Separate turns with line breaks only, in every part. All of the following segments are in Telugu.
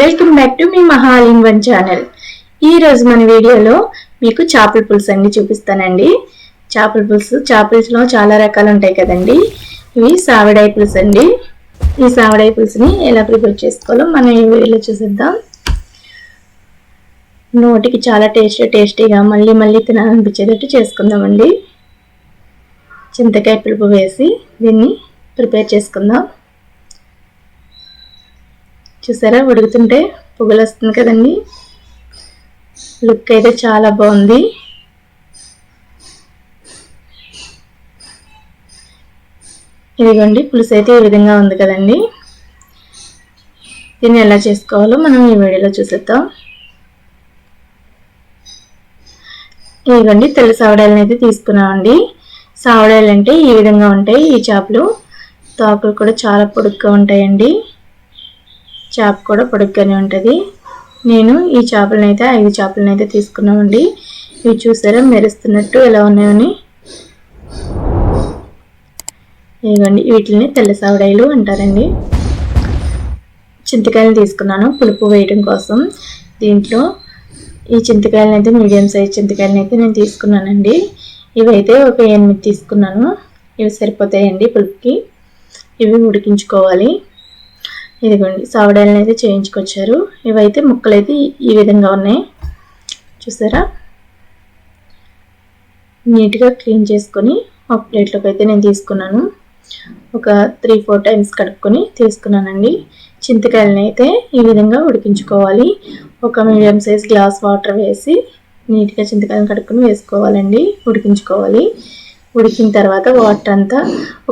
వెల్కమ్ బ్యాక్ టు మీ మహాలింగ్ వన్ ఛానల్. ఈ రోజు మన వీడియోలో మీకు చేపల పులుసు అండి చూపిస్తానండి. చేపల పులుసు చేపలలో చాలా రకాలు ఉంటాయి కదండి. ఇవి సావిడాయి పులుసు అండి. ఈ సావిడాయి పులుసుని ఎలా ప్రిపేర్ చేసుకోవాలో మనం ఈ వీడియోలో చూసిద్దాం. నోటికి చాలా టేస్టీ టేస్టీగా మళ్ళీ మళ్ళీ తినాలనిపించేటట్టు చేసుకుందామండి. చింతకాయ పులుపు వేసి దీన్ని ప్రిపేర్ చేసుకుందాం. చూసారా? ఉడుకుతుంటే పొగలు వస్తుంది కదండి. లుక్ అయితే చాలా బాగుంది. ఇదిగోండి పులుసు అయితే ఈ విధంగా ఉంది కదండి. దీన్ని ఎలా చేసుకోవాలో మనం ఈ వీడియోలో చూసేద్దాం. ఇదిగోండి తెల్ల సావడాయలను అయితే తీసుకున్నామండి. సావడాయలు అంటే ఈ విధంగా ఉంటాయి ఈ చేపలు. తోకలు కూడా చాలా పొడుగ్గా ఉంటాయండి. చేప కూడా పొడుగ్గానే ఉంటుంది. నేను ఈ చేపలనైతే ఐదు చేపలనైతే తీసుకున్నామండి. ఇవి చూసారా మెరుస్తున్నట్టు ఎలా ఉన్నాయని? ఇదిగోండి వీటిని తెల్ల సావడాయిలు అంటారండి. చింతకాయలు తీసుకున్నాను పులుపు వేయడం కోసం. దీంట్లో ఈ చింతకాయలను అయితే మీడియం సైజ్ చింతకాయలను అయితే నేను తీసుకున్నానండి. ఇవైతే ఒక ఎనిమిది తీసుకున్నాను. ఇవి సరిపోతాయండి పులుపుకి. ఇవి ఉడికించుకోవాలి. ఇదిగోండి సావడాలను అయితే చేయించుకొచ్చారు. ఇవైతే ముక్కలు అయితే ఈ విధంగా ఉన్నాయి. చూసారా? నీట్గా క్లీన్ చేసుకొని ఒక ప్లేట్లోకి అయితే నేను తీసుకున్నాను. ఒక త్రీ ఫోర్ టైమ్స్ కడుక్కొని తీసుకున్నానండి. చింతకాయలని అయితే ఈ విధంగా ఉడికించుకోవాలి. ఒక మీడియం సైజ్ గ్లాస్ వాటర్ వేసి నీట్గా చింతకాయలను కడుక్కొని వేసుకోవాలండి ఉడికించుకోవాలి. ఉడికిన తర్వాత వాటర్ అంతా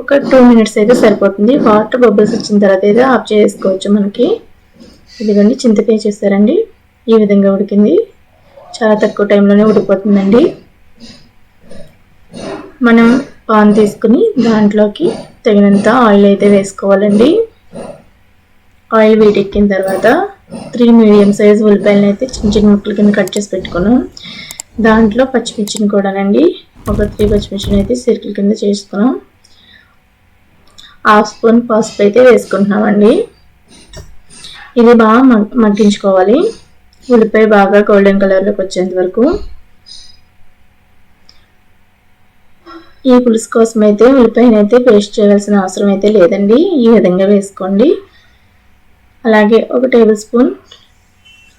ఒక టూ మినిట్స్ అయితే సరిపోతుంది. వాటర్ బబుల్స్ వచ్చిన తర్వాత అయితే ఆఫ్ చేసుకోవచ్చు మనకి. ఇదిగోండి చింతకాయ చేస్తారండి ఈ విధంగా ఉడికింది. చాలా తక్కువ టైంలోనే ఉడికిపోతుందండి. మనం పాన్ తీసుకుని దాంట్లోకి తగినంత ఆయిల్ అయితే వేసుకోవాలండి. ఆయిల్ వేడెక్కిన తర్వాత త్రీ మీడియం సైజ్ ఉల్లిపాయలను అయితే చిన్న చిన్న ముక్కల కింద కట్ చేసి పెట్టుకున్నాం. దాంట్లో పచ్చిమిర్చిని కూడానండి ఒక త్రీ పచ్చిమిర్చిని అయితే సిర్కిల్ కింద చేసుకున్నాం. హాఫ్ స్పూన్ పసుపు అయితే వేసుకుంటున్నామండి. ఇది బాగా మగ్గించుకోవాలి. ఉల్లిపాయ బాగా గోల్డెన్ కలర్లోకి వచ్చేంత వరకు. ఈ పులుసు కోసం అయితే ఉల్లిపాయను అయితే పేస్ట్ చేయాల్సిన అవసరం అయితే లేదండి. ఈ విధంగా వేసుకోండి. అలాగే ఒక టేబుల్ స్పూన్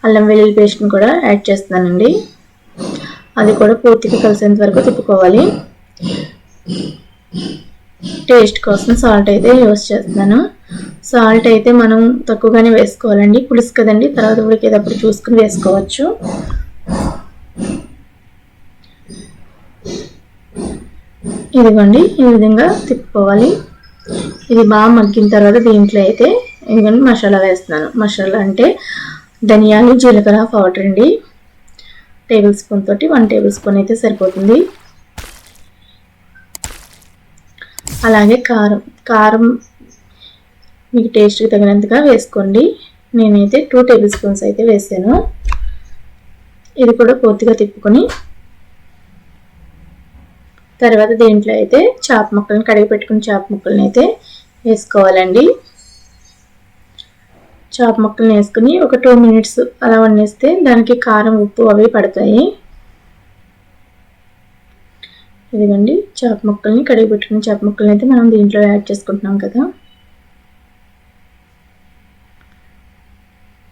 అల్లం వెల్లుల్లి పేస్ట్ని కూడా యాడ్ చేస్తున్నానండి. అది కూడా పూర్తిగా కలిసేంత వరకు తిప్పుకోవాలి. టేస్ట్ కోసం సాల్ట్ అయితే యూస్ చేస్తున్నాను. సాల్ట్ అయితే మనం తక్కువగానే వేసుకోవాలండి. పులుసు కదండి తర్వాత ఉడికేటప్పుడు చూసుకుని వేసుకోవచ్చు. ఇదిగోండి ఈ విధంగా తిప్పుకోవాలి. ఇది బాగా మగ్గిన తర్వాత దీంట్లో అయితే ఇదిగోండి మసాలా వేస్తున్నాను. మసాలా అంటే ధనియాలు జీలకర్ర పౌడర్ అండి. టేబుల్ స్పూన్ తోటి వన్ టేబుల్ స్పూన్ అయితే సరిపోతుంది. అలాగే కారం కారం మీకు టేస్ట్కి తగినంతగా వేసుకోండి. నేనైతే టూ టేబుల్ స్పూన్స్ అయితే వేసాను. ఇది కూడా పూర్తిగా తిప్పుకొని తర్వాత దీంట్లో అయితే చాప ముక్కలను కడిగి పెట్టుకుని చాప ముక్కలను అయితే వేసుకోవాలండి. చాప ముక్కలను వేసుకుని ఒక టూ మినిట్స్ అలా వండేస్తే దానికి కారం ఉప్పు అవి పడతాయి. ఇదిగోండి చాప ముక్కల్ని కడిగి పెట్టుకుని చాప ముక్కల్ని అయితే మనం దీంట్లో యాడ్ చేసుకుంటున్నాం కదా.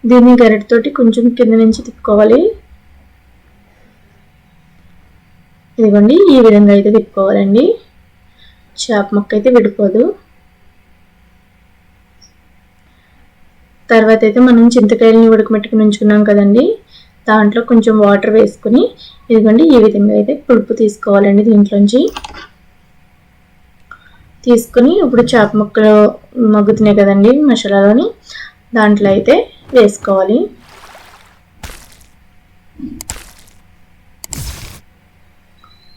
దీన్ని గరిటతోటి కొంచెం కింద నుంచి తిప్పుకోవాలి. ఇదిగోండి ఈ విధంగా అయితే తిప్పుకోవాలండి. చేప మొక్క అయితే విడిపోదు. తర్వాత అయితే మనం చింతకాయలని ఉడకమెట్టుకుని ఉంచుకున్నాం కదండి. దాంట్లో కొంచెం వాటర్ వేసుకుని ఇదిగోండి ఈ విధంగా అయితే పులుపు తీసుకోవాలండి దీంట్లోంచి. తీసుకుని ఇప్పుడు చేప ముక్కలు మగ్గుతున్నాయి కదండి మసాలాలోని దాంట్లో అయితే వేసుకోవాలి.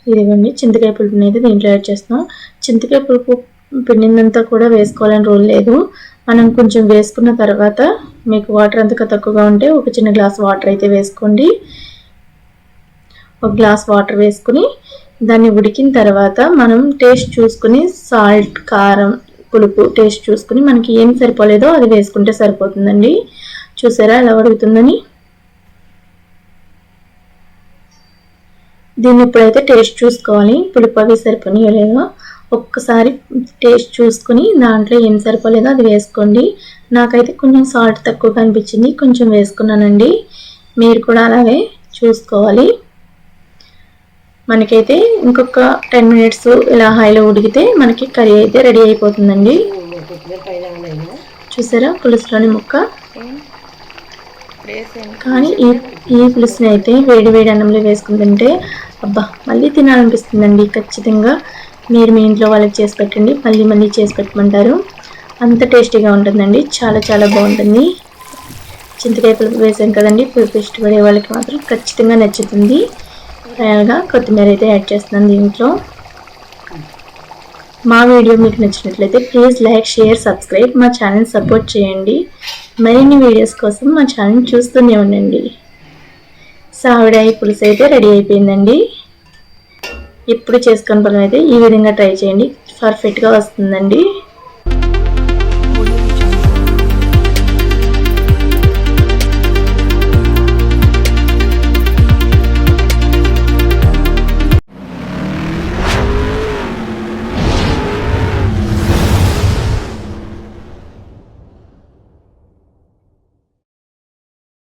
ఇదిగోండి చింతకాయ పులుపుని అయితే దీంట్లో యాడ్ చేస్తున్నాం. చింతకాయ పులుపు పిండిందంతా కూడా వేసుకోవాలని రూల్ లేదు. మనం కొంచెం వేసుకున్న తర్వాత మీకు వాటర్ అంతగా తక్కువగా ఉంటే ఒక చిన్న గ్లాస్ వాటర్ అయితే వేసుకోండి. ఒక గ్లాస్ వాటర్ వేసుకుని దాన్ని ఉడికిన తర్వాత మనం టేస్ట్ చూసుకుని సాల్ట్ కారం పులుపు టేస్ట్ చూసుకుని మనకి ఏం సరిపోలేదో అది వేసుకుంటే సరిపోతుందండి. చూసారా ఎలా ఉడుకుతుందని? దీన్ని ఇప్పుడైతే టేస్ట్ చూసుకోవాలి. పులుపు అవి సరిపోయినాయో లేదో ఒక్కసారి టేస్ట్ చూసుకుని దాంట్లో ఏం సరిపోలేదో అది వేసుకోండి. నాకైతే కొంచెం సాల్ట్ తక్కువ అనిపించింది కొంచెం వేసుకున్నానండి. మీరు కూడా అలాగే చూసుకోవాలి. మనకైతే ఇంకొక టెన్ మినిట్స్ ఇలా హైలో ఉడికితే మనకి కర్రీ అయితే రెడీ అయిపోతుందండి. చూసారా పులుసులోని ముక్క? కానీ ఈ ఈ పులుసుని అయితే వేడి వేడి అన్నంలో వేసుకుని తింటే అబ్బా మళ్ళీ తినాలనిపిస్తుందండి ఖచ్చితంగా. మీరు మీ ఇంట్లో వాళ్ళకి చేసి పెట్టండి. మళ్ళీ మళ్ళీ చేసి పెట్టమంటారు. అంత టేస్టీగా ఉంటుందండి. చాలా చాలా బాగుంటుంది. చింతకాయ పులుపు వేసాం కదండి. పులుపు ఇష్టపడే వాళ్ళకి మాత్రం ఖచ్చితంగా నచ్చుతుంది. ఫైనల్గా కొత్తిమీర అయితే యాడ్ చేస్తున్నాను దీంట్లో. మా వీడియో మీకు నచ్చినట్లయితే ప్లీజ్ లైక్ షేర్ సబ్స్క్రైబ్ మా ఛానల్ సపోర్ట్ చేయండి. మరిన్ని వీడియోస్ కోసం మా ఛానల్ చూస్తూనే ఉండండి. సావిడాయి పులుసు అయితే రెడీ అయిపోయిందండి. ఎప్పుడు చేసుకుని పని అయితే ఈ విధంగా ట్రై చేయండి. పర్ఫెక్ట్గా వస్తుందండి.